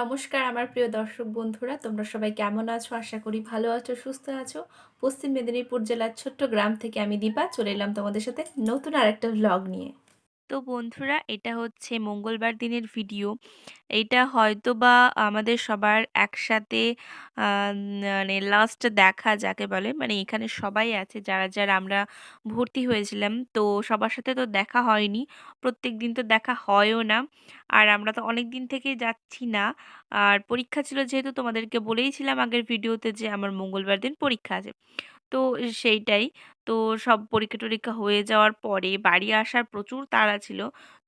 নমস্কার আমার প্রিয় দর্শক বন্ধুরা, তোমরা সবাই কেমন আছো? আশা করি ভালো আছো, সুস্থ আছো। পশ্চিম মেদিনীপুর জেলার ছোট্ট গ্রাম থেকে আমি দীপা, চলে এলাম তোমাদের সাথে নতুন আরেকটা ব্লগ নিয়ে। তো বন্ধুরা, এটা হচ্ছে মঙ্গলবার দিনের ভিডিও। এটা হয়তো বা আমাদের সবার একসাথে মানে লাস্ট দেখা যাকে বলে মানে এখানে সবাই আছে, যারা যারা আমরা ভর্তি হয়েছিলাম। তো সবার সাথে তো দেখা হয়নি প্রত্যেক দিন তো দেখা হয়ও না। আর আমরা তো অনেক দিন থেকেই যাচ্ছি না। আর পরীক্ষা ছিল যেহেতু তোমাদেরকে বলেইছিলাম আগের ভিডিওতে যে আমার মঙ্গলবার দিন পরীক্ষা আছে। তো সেইটাই। তো সব পরীক্ষা টরীক্ষা হয়ে যাওয়ার পরে বাড়ি আসার প্রচুর তাড়া ছিল।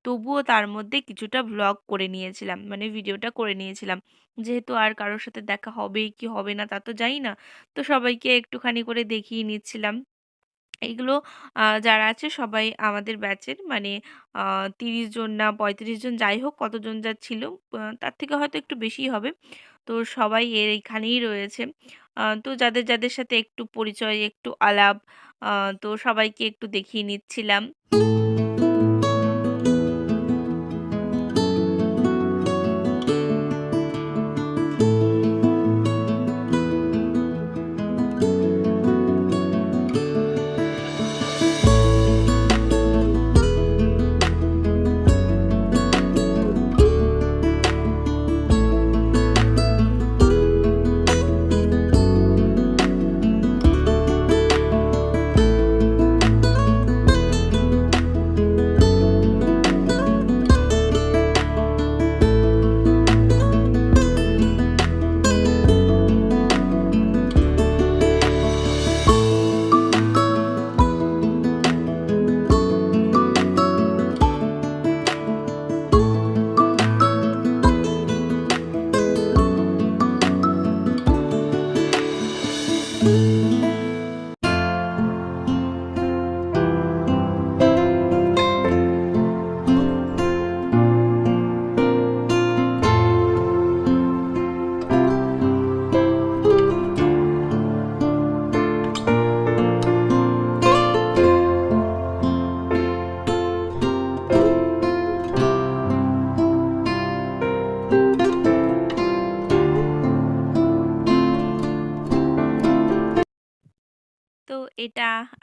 তবুও তার মধ্যে কিছুটা ব্লগ করে নিয়েছিলাম মানে ভিডিওটা করে নিয়েছিলাম। যেহেতু আর কারোর সাথে দেখা হবে কি হবে না তা তো জানি না। তো সবাইকে একটুখানি করে দেখিয়ে নিচ্ছিলাম। এইগুলো যারা আছে সবাই আমাদের ব্যাচের মানে তিরিশ জন না পঁয়ত্রিশ জন যাই হোক কতজন যা ছিল তার থেকে হয়তো একটু বেশি হবে। তো সবাই এর এইখানেই রয়েছে। তো যাদের যাদের সাথে একটু পরিচয়, একটু আলাপ তো সবাইকে একটু দেখিয়ে নিচ্ছিলাম।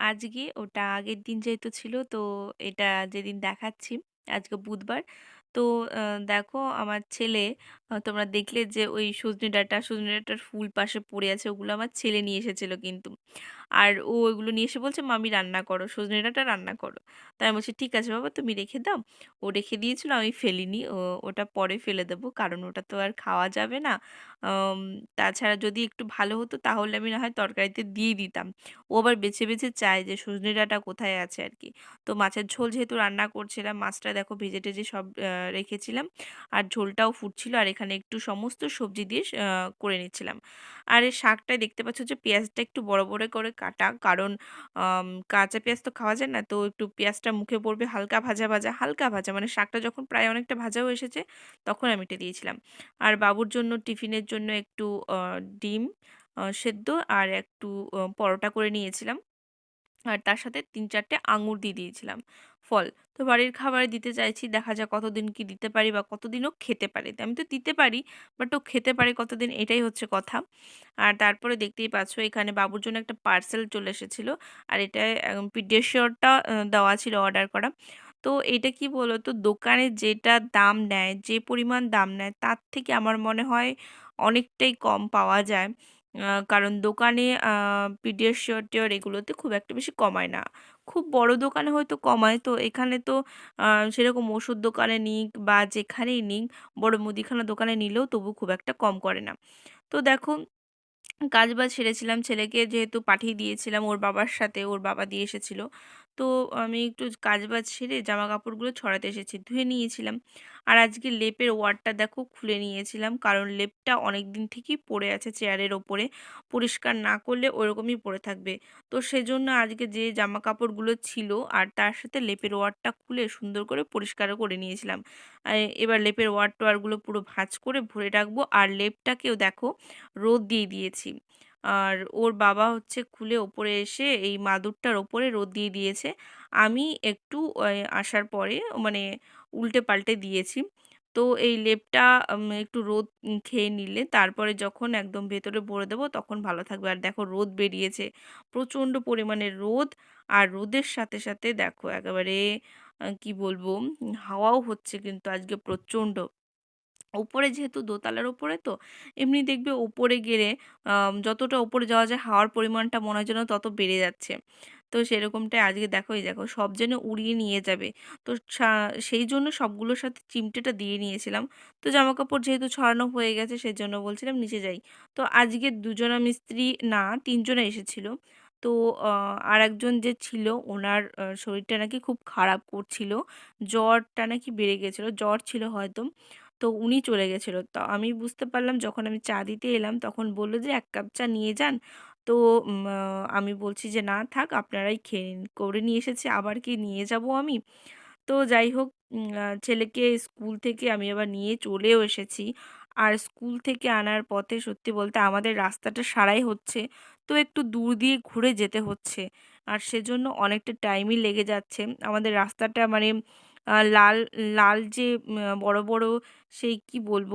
আজকে ওটা আগের দিন যেহেতু ছিল, তো এটা যেদিন দেখাচ্ছি, আজকে বুধবার। তো দেখো আমার ছেলে তোমরা দেখলে যে ওই সজনে ডাঁটা, সজনে ডাঁটার ফুল পাশে পড়ে আছে, ওগুলো আমার ছেলে নিয়ে এসেছিল কিন্তু। আর ও ওইগুলো নিয়ে এসে বলছে, মামি, রান্না করো, সজনে ডাঁটা রান্না করো। তাই আমি বলছি, ঠিক আছে বাবা, তুমি রেখে দাও। ও রেখে দিয়েছিল, আমি ফেলিনি, ও ওটা পরে ফেলে দেবো, কারণ ওটা তো আর খাওয়া যাবে না। তাছাড়া যদি একটু ভালো হতো, তাহলে আমি না হয় তরকারিতে দিয়ে দিতাম। ও আবার বেছে বেছে চায় যে, সজনে ডাঁটা কোথায় আছে আর কি? তো মাছের ঝোল যেহেতু রান্না করছিলাম, মাছটা দেখো ভেজে টেজে সব রেখেছিলাম, আর ঝোলটাও ফুটছিল, আর এখানে একটু সমস্ত সবজি দিয়ে করে নিচ্ছিলাম। আর এই শাকটায় দেখতে পাচ্ছ যে পেঁয়াজটা একটু বড় বড় করে কাটা। কারণ কাঁচা পেঁয়াজ তো খাওয়া যায় না, তো একটু পেঁয়াজটা মুখে পড়বে হালকা ভাজা ভাজা, হালকা ভাজা। মানে শাকটা যখন প্রায় অনেকটা ভাজাও এসেছে, তখন আমি এটা দিয়েছিলাম। আর বাবুর জন্য টিফিনের জন্য একটু ডিম সেদ্ধ আর একটু পরোটা করে নিয়েছিলাম। আর তার সাথে তিন চারটে আঙুর দিয়ে দিয়েছিলাম। ফল, তো বাড়ির খাবারে দিতে চাইছি, দেখা যাক কতদিন কি দিতে পারি বা কতদিনও খেতে পারে। আমি তো দিতে পারি, বাট ও খেতে পারে কতদিন এটাই হচ্ছে কথা। আর তারপরে দেখতেই পাচ্ছ, এখানে বাবুর জন্য একটা পার্সেল চলে এসেছিল, আর এটা পিডিয়াশিওরটা দেওয়া ছিল অর্ডার করা। তো এটা কি বলো তো দোকানে যেটা দাম নেয়, যে পরিমাণ দাম নেয়, তার থেকে আমার মনে হয় অনেকটাই কম পাওয়া যায়। কারণ দোকানে পিডিয়াশিওর টিওর এগুলোতে খুব একটা বেশি কমায় না। খুব বড় দোকানে হয়তো কমায়, তো এখানে তো সেরকম ওষুধ দোকানে নিক বা যেখানেই নিক, বড় মুদিখানা দোকানে নিলেও তবু খুব একটা কম করে না। তো দেখো কাজ বাজ সেরেছিলাম, ছেলেকে যেহেতু পাঠিয়ে দিয়েছিলাম, ওর বাবার সাথে, ওর বাবা দিয়ে এসেছিল। তো আমি একটু কাজ বাজ সেরে জামা কাপড়গুলো ছড়াতে এসেছি, ধুয়ে নিয়েছিলাম। আর আজকে লেপের ওয়ারটা দেখো খুলে নিয়েছিলাম, কারণ লেপটা অনেক দিন থেকেই পড়ে আছে চেয়ারের ওপরে। পরিষ্কার না করলে ওরকমই পড়ে থাকবে। তো সেজন্য আজকে যে জামা কাপড়গুলো ছিল আর তার সাথে লেপের ওয়ারটা খুলে সুন্দর করে পরিষ্কার করে নিয়েছিলাম। এবার লেপের ওয়ার টোয়ারগুলো পুরো ভাঁজ করে ভরে রাখব। আর লেপটাকেও দেখো রোদ দিয়ে দিয়েছি। আর ওর বাবা হচ্ছে খুলে ওপরে এসে এই মাদুরটার ওপরে রোদ দিয়ে দিয়েছে। আমি একটু আসার পরে মানে উল্টে পাল্টে দিয়েছি। তো এই লেপটা একটু রোদ খেয়ে নিলে তারপরে যখন একদম ভেতরে ভরে দেবো তখন ভালো থাকবে। আর দেখো রোদ বেরিয়েছে, প্রচণ্ড পরিমাণে রোদ। আর রোদের সাথে সাথে দেখো একেবারে কি বলব হাওয়াও হচ্ছে কিন্তু আজকে প্রচণ্ড। ওপরে যেহেতু দোতলার ওপরে তো, এমনি দেখবে ওপরে গেলে যতটা ওপরে যাওয়া যায় হাওয়ার পরিমাণটা মনে হয় যেন তত বেড়ে যাচ্ছে। তো সেরকমটাই আজকে দেখো, এই দেখো, সব যেন উড়িয়ে নিয়ে যাবে। তো সেই জন্য সবগুলোর সাথে চিমটেটা দিয়ে নিয়েছিলাম। তো জামা কাপড় যেহেতু ছড়ানো হয়ে গেছে সেই জন্য বলছিলাম নিচে যাই। তো আজকে দুজনা মিস্ত্রি, না, তিনজনে এসেছিল। তো আর একজন যে ছিল, ওনার শরীরটা নাকি খুব খারাপ করছিল। জ্বরটা নাকি বেড়ে গেছিল। জ্বর ছিল হয়তো। তো উনি চলে গেছিল। তো আমি বুঝতে পারলাম যখন আমি চা দিতে এলাম তখন বলল যে, এক কাপ চা নিয়ে যান। তো আমি বলছি যে, না, থাক, আপনারাই খেয়ে নিন। করে নিয়ে এসেছি, আবার কি নিয়ে যাব আমি? তো যাই হোক ছেলেকে স্কুল থেকে আমি আবার নিয়ে চলেও এসেছি। আর স্কুল থেকে আনার পথে সত্যি বলতে আমাদের রাস্তাটা সারাই হচ্ছে। তো একটু দূর দিয়ে ঘুরে যেতে হচ্ছে। আর সেজন্য অনেকটা টাইমই লেগে যাচ্ছে। আমাদের রাস্তাটা মানে লাল লাল যে বড় বড় সেই কি বলব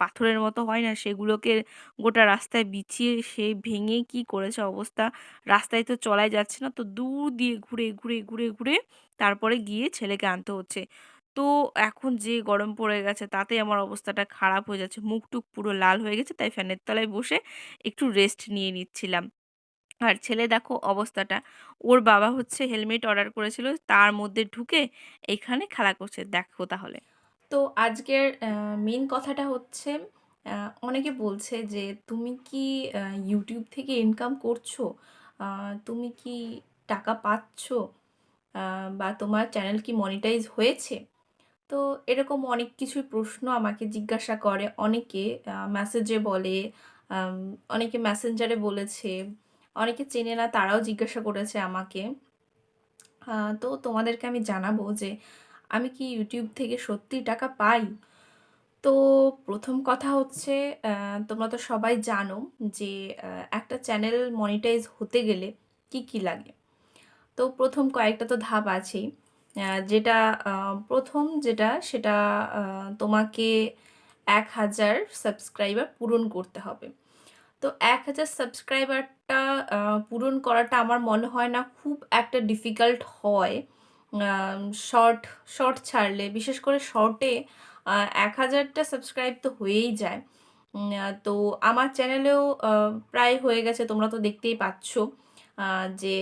পাথরের মতো হয় না, সেগুলোকে গোটা রাস্তায় বিছিয়ে সে ভেঙে কি করেছে অবস্থা? রাস্তায় তো চলাই যাচ্ছে না, তো দূর দিয়ে ঘুরে ঘুরে ঘুরে ঘুরে তারপরে গিয়ে ছেলেকে আনতে হচ্ছে। তো এখন যে গরম পড়ে গেছে তাতে আমার অবস্থাটা খারাপ হয়ে যাচ্ছে। মুখ টুক পুরো লাল হয়ে গেছে, তাই ফ্যানের তলায় বসে একটু রেস্ট নিয়ে নিচ্ছিলাম। আর ছেলে দেখো অবস্থাটা। ওর বাবা হচ্ছে হেলমেট অর্ডার করেছিল, তার মধ্যে ঢুকে এখানে খেলা করছে। দেখো তাহলে। তো আজকের মেন কথাটা হচ্ছে অনেকে বলছে যে, তুমি কি ইউটিউব থেকে ইনকাম করছ? তুমি কি টাকা পাচ্ছ? বা তোমার চ্যানেল কি মনিটাইজ হয়েছে? তো এরকম অনেক কিছুই প্রশ্ন আমাকে জিজ্ঞাসা করে। অনেকে মেসেজে বলে অনেকে মেসেঞ্জারে বলেছে অনেকে চেনে না, তারাও জিজ্ঞাসা করেছে আমাকে। তো তোমাদেরকে আমি জানাব যে আমি কি ইউটিউব থেকে সত্যি টাকা পাই? তো প্রথম কথা হচ্ছে তোমরা তো সবাই জানো যে একটা চ্যানেল মনিটাইজ হতে গেলে কি কি লাগে। তো প্রথম কয়েকটা তো ধাপ আছেই। যেটা প্রথম যেটা, সেটা তোমাকে এক হাজার সাবস্ক্রাইবার পূরণ করতে হবে। তো এক হাজার সাবস্ক্রাইবারটা পূরণ করাটা আমার মনে হয় না খুব একটা ডিফিকাল্ট হয়। শর্ট শর্ট ছাড়লে, বিশেষ করে শর্টে এক হাজারটা সাবস্ক্রাইব তো হয়েই যায়। তো আমার চ্যানেলেও প্রায় হয়ে গেছে, তোমরা তো দেখতেই পাচ্ছ যে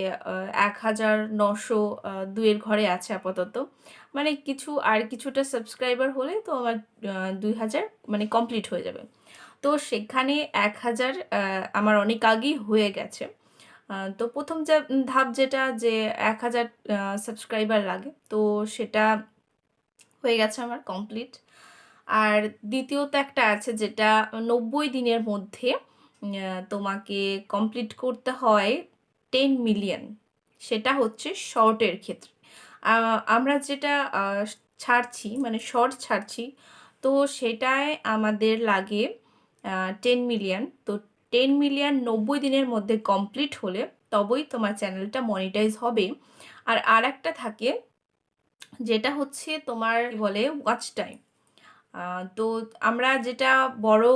এক হাজার নশো দুইয়ের ঘরে আছে আপাতত। মানে কিছু, আর কিছুটা সাবস্ক্রাইবার হলে তো আমার দুই হাজার মানে কমপ্লিট হয়ে যাবে। তো সেখানে এক হাজার আমার অনেক আগেই হয়ে গেছে। তো প্রথম যে ধাপ যেটা যে এক হাজার সাবস্ক্রাইবার লাগে, তো সেটা হয়ে গেছে আমার কমপ্লিট আর দ্বিতীয়ত একটা আছে যেটা নব্বই দিনের মধ্যে তোমাকে কমপ্লিট করতে হয় টেন মিলিয়ন সেটা হচ্ছে শর্টের ক্ষেত্রে। আমরা যেটা ছাড়ছি মানে শর্ট ছাড়ছি, তো সেটায় আমাদের লাগে টেন মিলিয়ন তো টেন মিলিয়ন নব্বই দিনের মধ্যে কমপ্লিট হলে তবেই তোমার চ্যানেলটা মনিটাইজ হবে। আর আর একটা থাকে, যেটা হচ্ছে তোমার বলে ওয়াচ টাইম তো আমরা যেটা বড়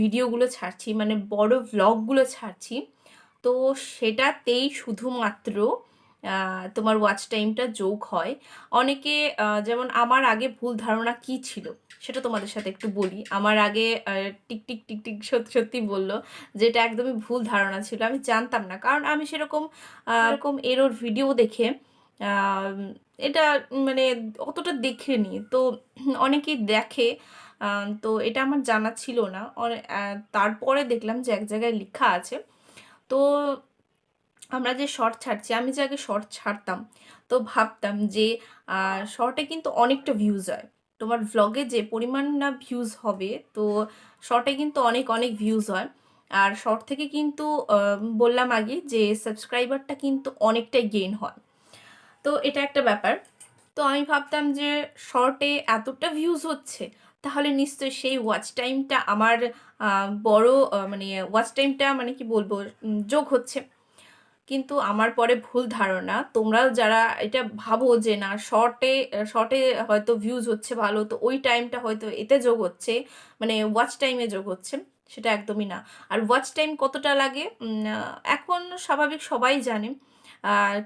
ভিডিওগুলো ছাড়ছি মানে বড় ভ্লগগুলো ছাড়ছি, তো সেটাতেই শুধুমাত্র তোমার ওয়াচ টাইমটা যোগ হয়। অনেকে যেমন আমার আগে ভুল ধারণা কি ছিল, সেটা তোমাদের সাথে একটু বলি। আমার আগে টিকটিক টিকটিক সত্যি সত্যি বলল যেটা একদমই ভুল ধারণা ছিল, আমি জানতাম না। কারণ আমি সেরকম এরকম এরোর ভিডিও দেখে এটা মানে অতটা দেখিনি। তো অনেকেই দেখে তো এটা আমার জানা ছিল না। তারপরে দেখলাম যে এক জায়গায় লেখা আছে, তো আমরা যে শর্ট ছাড়ছি, আমি যে আগে শর্ট ছাড়তাম, তো ভাবতাম যে শর্টে কিন্তু অনেকটা ভিউজ হয়। তোমার ভ্লগে যে পরিমাণ না ভিউজ হবে, তো শর্টে কিন্তু অনেক অনেক ভিউজ হয়। আর শর্ট থেকে কিন্তু বললাম আগে যে সাবস্ক্রাইবারটা কিন্তু অনেকটাই গেইন হয়। তো এটা একটা ব্যাপার। তো আমি ভাবতাম যে শর্টে এতটা ভিউজ হচ্ছে, তাহলে নিশ্চয়ই সেই ওয়াচ টাইমটা আমার বড় মানে ওয়াচ টাইমটা মানে কি বলব যোগ হচ্ছে। কিন্তু আমার পরে ভুল ধারণা। তোমরাও যারা এটা ভাবো যে, না শর্টে শর্টে হয়তো ভিউজ হচ্ছে ভালো, তো ওই টাইমটা হয়তো এতে যোগ হচ্ছে মানে ওয়াচ টাইমে যোগ হচ্ছে, সেটা একদমই না। আর ওয়াচ টাইম কতটা লাগে? এখন স্বাভাবিক সবাই জানে।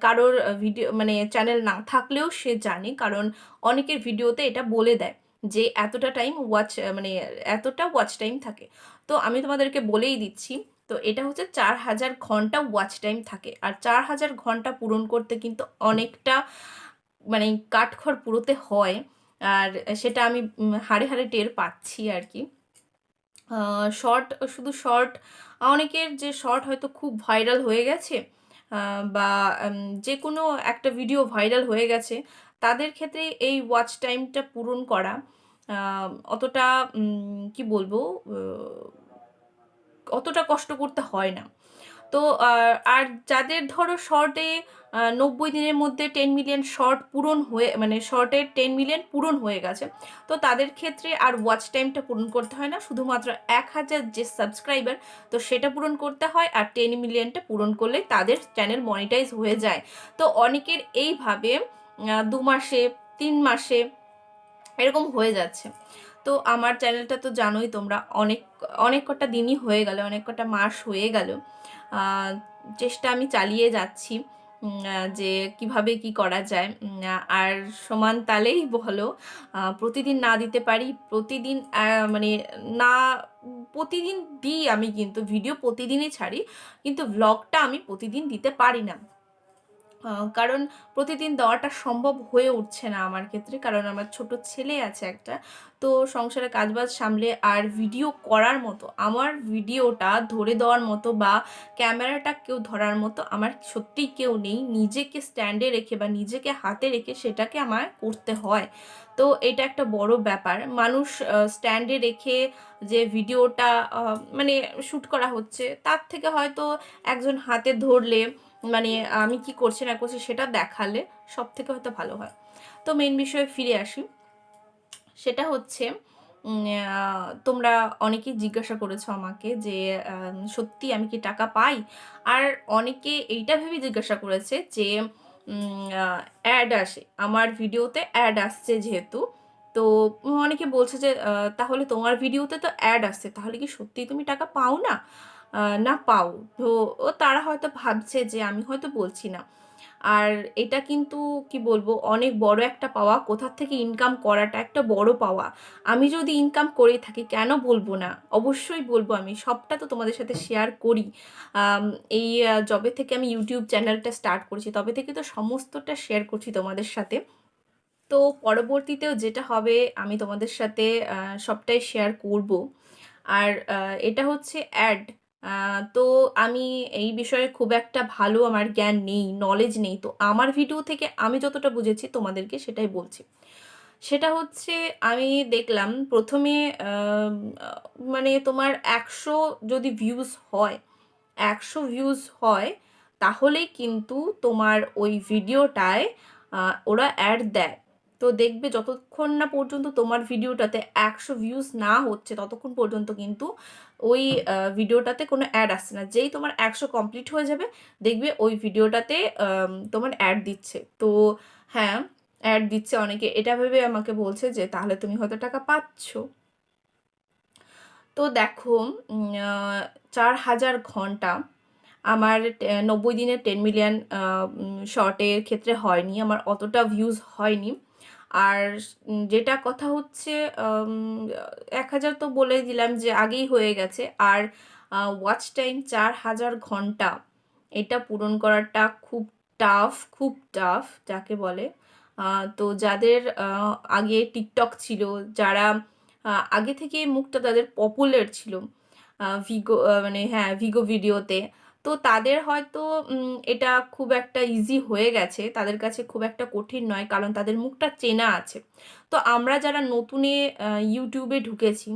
কারোর ভিডিও মানে চ্যানেল না থাকলেও সে জানে, কারণ অনেকের ভিডিওতে এটা বলে দেয় যে, এতটা টাইম ওয়াচ মানে এতটা ওয়াচ টাইম থাকে। তো আমি তোমাদেরকে বলেই দিচ্ছি তো এটা হচ্ছে চার হাজার ঘণ্টা ওয়াচ টাইম থাকে। আর চার হাজার ঘণ্টা পূরণ করতে কিন্তু অনেকটা মানে কাঠখড় পুরোতে হয়। আর সেটা আমি হাড়ে হাড়ে টের পাচ্ছি আর কি। শর্ট শুধু শর্ট অনেকের যে শর্ট হয়তো খুব ভাইরাল হয়ে গেছে বা যে কোনো একটা ভিডিও ভাইরাল হয়ে গেছে, তাদের ক্ষেত্রে এই ওয়াচ টাইমটা পূরণ করা অতটা কি বলব অতটা কষ্ট করতে হয় না। তো, আর যাদের ধরো শর্টে নব্বই দিনের মধ্যে টেন মিলিয়ন শর্ট পূরণ হয়ে মানে শর্টের টেন মিলিয়ন পূরণ হয়ে গেছে, তো তাদের ক্ষেত্রে আর ওয়াচ টাইমটা পূরণ করতে হয় না। শুধুমাত্র এক হাজার যে সাবস্ক্রাইবার তো সেটা পূরণ করতে হয় আর টেন মিলিয়নটা পূরণ করলে তাদের চ্যানেল মনিটাইজ হয়ে যায়। তো অনেকের এইভাবে দু মাসে, তিন মাসে এরকম হয়ে যাচ্ছে। তো আমার চ্যানেলটা তো জানোই তোমরা, অনেক অনেক কটা দিনই হয়ে গেল, অনেক কটা মাস হয়ে গেল। চেষ্টা আমি চালিয়ে যাচ্ছি যে কীভাবে কি করা যায়। আর সমান তালেই বলো প্রতিদিন না দিতে পারি, প্রতিদিন মানে না, প্রতিদিন দিই আমি কিন্তু, ভিডিও প্রতিদিনই ছাড়ি, কিন্তু ভ্লগটা আমি প্রতিদিন দিতে পারি না। কারণ প্রতিদিন দেওয়াটা সম্ভব হয়ে উঠছে না আমার ক্ষেত্রে, কারণ আমার ছোট ছেলে আছে একটা। তো সংসারে কাজবাজ সামলে আর ভিডিও করার মতো, আমার ভিডিওটা ধরে দেওয়ার মতো বা ক্যামেরাটা কেউ ধরার মতো আমার সত্যিই কেউ নেই। নিজেকে স্ট্যান্ডে রেখে বা নিজেকে হাতে রেখে সেটাকে আমার করতে হয়। তো এটা একটা বড় ব্যাপার। মানুষ স্ট্যান্ডে রেখে যে ভিডিওটা মানে শ্যুট করা হচ্ছে, তার থেকে হয়তো একজন হাতে ধরলে মানে আমি কি করছি না করছি সেটা দেখালে সব থেকে হয়তো ভালো হয়। তো মেন বিষয়ে ফিরে আসি। সেটা হচ্ছে তোমরা অনেকেই জিজ্ঞাসা করেছ আমাকে যে সত্যি আমি কি টাকা পাই? আর অনেকে এইটা ভেবে জিজ্ঞাসা করেছে যে অ্যাড আসে। আমার ভিডিওতে অ্যাড আসছে যেহেতু। তো অনেকে বলছে যে তাহলে তোমার ভিডিওতে তো অ্যাড আসছে। তাহলে কি সত্যি তুমি টাকা পাও না? না পাও। তো ও তারা হয়তো ভাবছে যে আমি হয়তো বলছি না। আর এটা কিন্তু কি বলব, অনেক বড় একটা পাওয়া। কোথার থেকে ইনকাম করাটা একটা বড় পাওয়া। আমি যদি ইনকাম করে থাকি, কেন বলব না? অবশ্যই বলব আমি। সবটা তো তোমাদের সাথে শেয়ার করি। এই জবে থেকে আমি ইউটিউব চ্যানেলটা স্টার্ট করেছি, তবে থেকে তো সমস্তটা শেয়ার করছি তোমাদের সাথে। তো পরবর্তীতেও যেটা হবে, আমি তোমাদের সাথে সবটাই শেয়ার করব। আর এটা হচ্ছে অ্যাড তো আমি এই বিষয়ে খুব একটা ভালো আমার জ্ঞান নেই নলেজ নেই। তো আমার ভিডিও থেকে আমি যতটা বুঝেছি তোমাদেরকে সেটাই বলছি। সেটা হচ্ছে আমি দেখলাম প্রথমে মানে তোমার একশো যদি ভিউজ হয়, একশো ভিউজ হয়, তাহলেই কিন্তু তোমার ওই ভিডিওটায় ওরা অ্যাড দেয়। তো দেখবে যতক্ষণ না পর্যন্ত তোমার ভিডিওটাতে একশো ভিউজ না হচ্ছে, ততক্ষণ পর্যন্ত কিন্তু ওই ভিডিওটাতে কোনো অ্যাড আসছে না। যেই তোমার একশো কমপ্লিট হয়ে যাবে, দেখবে ওই ভিডিওটাতে তোমার অ্যাড দিচ্ছে। তো হ্যাঁ অ্যাড দিচ্ছে অনেকে। এটা ভেবে আমাকে বলছে যে, তাহলে তুমি হয়তো টাকা পাচ্ছ। তো দেখো চার হাজার ঘণ্টা আমার নব্বই দিনের টেন মিলিয়ন শর্টের ক্ষেত্রে হয়নি। আমার অতটা ভিউজ হয়নি। আর যেটা কথা হচ্ছে এক হাজার তো বলে দিলাম যে আগেই হয়ে গেছে। আর ওয়াচ টাইম চার হাজার ঘণ্টা, এটা পূরণ করাটা খুব টাফ খুব টাফ যাকে বলে। তো যাদের আগে টিকটক ছিল, যারা আগে থেকে মুখটা তাদের পপুলার ছিল ভিগো মানে হ্যাঁ ভিগো ভিডিওতে তো তাদের হয়তো এটা খুব একটা ইজি হয়ে গেছে। তাদের কাছে খুব একটা কঠিন নয়, কারণ তাদের মুখটা চেনা আছে। তো আমরা যারা নতুনে ইউটিউবে ঢুকেছি,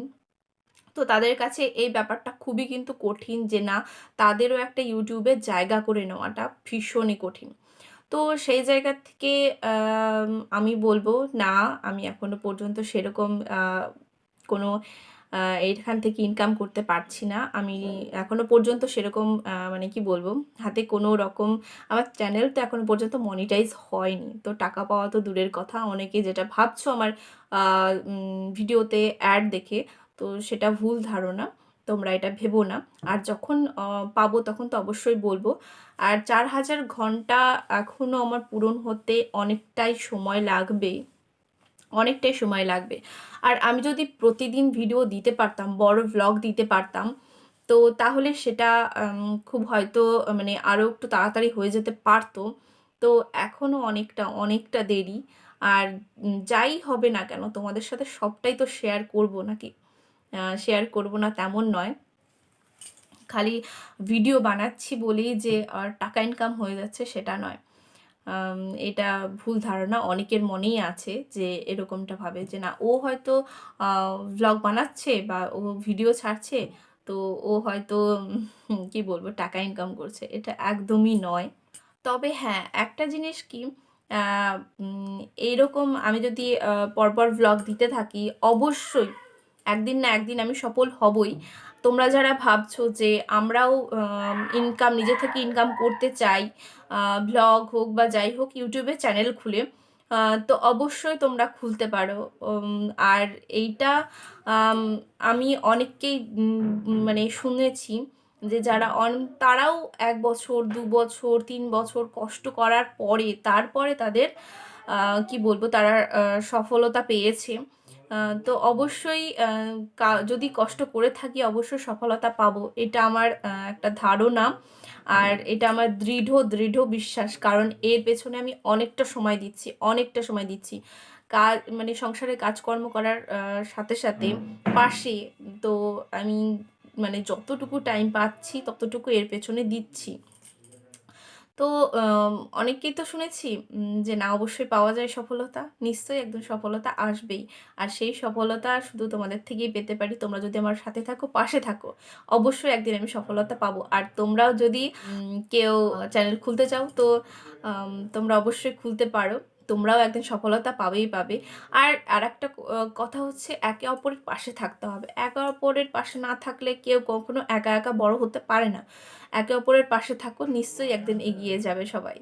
তো তাদের কাছে এই ব্যাপারটা খুবই কিন্তু কঠিন যে না, তাদেরও একটা ইউটিউবে জায়গা করে নেওয়াটা ভীষণই কঠিন। তো সেই জায়গা থেকে আমি বলব, না, আমি এখনও পর্যন্ত সেরকম কোনো এইখান থেকে ইনকাম করতে পারছি না। আমি এখনও পর্যন্ত সেরকম মানে কি বলব, হাতে কোনো রকম, আমার চ্যানেল তো এখনও পর্যন্ত মনিটাইজ হয়নি। তো টাকা পাওয়া তো দূরের কথা। অনেকে যেটা ভাবছ আমার ভিডিওতে অ্যাড দেখে, তো সেটা ভুল ধারণা, তোমরা এটা ভেবো না। আর যখন পাবো তখন তো অবশ্যই বলব। আর চার হাজার ঘণ্টা এখনও আমার পূরণ হতে অনেকটাই সময় লাগবে অনেকটাই সময় লাগবে। আর আমি যদি প্রতিদিন ভিডিও দিতে পারতাম, বড় ভ্লগ দিতে পারতাম, তো তাহলে সেটা খুব হয়তো মানে আরও একটু তাড়াতাড়ি হয়ে যেতে পারতো। তো এখনও অনেকটা অনেকটা দেরি। আর যাই হবে না কেন, তোমাদের সাথে সবটাই তো শেয়ার করব নাকি? শেয়ার করব না তেমন নয়। খালি ভিডিও বানাচ্ছি বলেই যে, আর টাকা ইনকাম হয়ে যাচ্ছে সেটা নয়। এটা ভুল ধারণা অনেকের মনেই আছে যে এরকমটা ভাবে যে না, ও হয়তো ভ্লগ বানাচ্ছে বা ও ভিডিও ছাড়ছে, তো ও হয়তো কি বলব, টাকা ইনকাম করছে। এটা একদমই নয়। তবে হ্যাঁ একটা জিনিস কি এইরকম আমি যদি পরপর ভ্লগ দিতে থাকি, অবশ্যই একদিন না একদিন আমি সফল হবই। তোমরা যারা ভাবছ যে আমরাও ইনকাম নিজে থেকে ইনকাম করতে চাই ভ্লগ হোক বা যাই হোক ইউটিউবে চ্যানেল খুলে তো অবশ্যই তোমরা খুলতে পারো। আর এইটা, আমি অনেককেই মানে শুনেছি যে যারা অন, তারাও এক বছর, দু বছর, তিন বছর কষ্ট করার পরে, তারপরে তাদের কি বলব, তারা সফলতা পেয়েছে। তো অবশ্যই যদি কষ্ট করে থাকি, অবশ্যই সফলতা পাবো। এটা আমার একটা ধারণা। আর এটা আমার দৃঢ় দৃঢ় বিশ্বাস। কারণ এর পেছনে আমি অনেকটা সময় দিচ্ছি অনেকটা সময় দিচ্ছি। কাজ মানে সংসারে কাজকর্ম করার সাথে সাথে পাশে তো আমি মানে যতটুকু টাইম পাচ্ছি ততটুকু এর পেছনে দিচ্ছি। তো অনেককেই তো শুনেছি যে না অবশ্যই পাওয়া যায় সফলতা। নিশ্চয়ই একদম সফলতা আসবেই। আর সেই সফলতা শুধু তোমাদের থেকেই পেতে পারি। তোমরা যদি আমার সাথে থাকো পাশে থাকো অবশ্যই একদিন আমি সফলতা পাবো। আর তোমরাও যদি কেউ চ্যানেল খুলতে চাও তো তোমরা অবশ্যই খুলতে পারো। তোমরাও একদিন সফলতা পাবেই পাবে। আর আর একটা কথা হচ্ছে একে অপরের পাশে থাকতে হবে। একে অপরের পাশে না থাকলে কেউ কখনো একা একা বড় হতে পারে না। একে অপরের পাশে থাকো, নিশ্চয়ই একদিন এগিয়ে যাবে সবাই।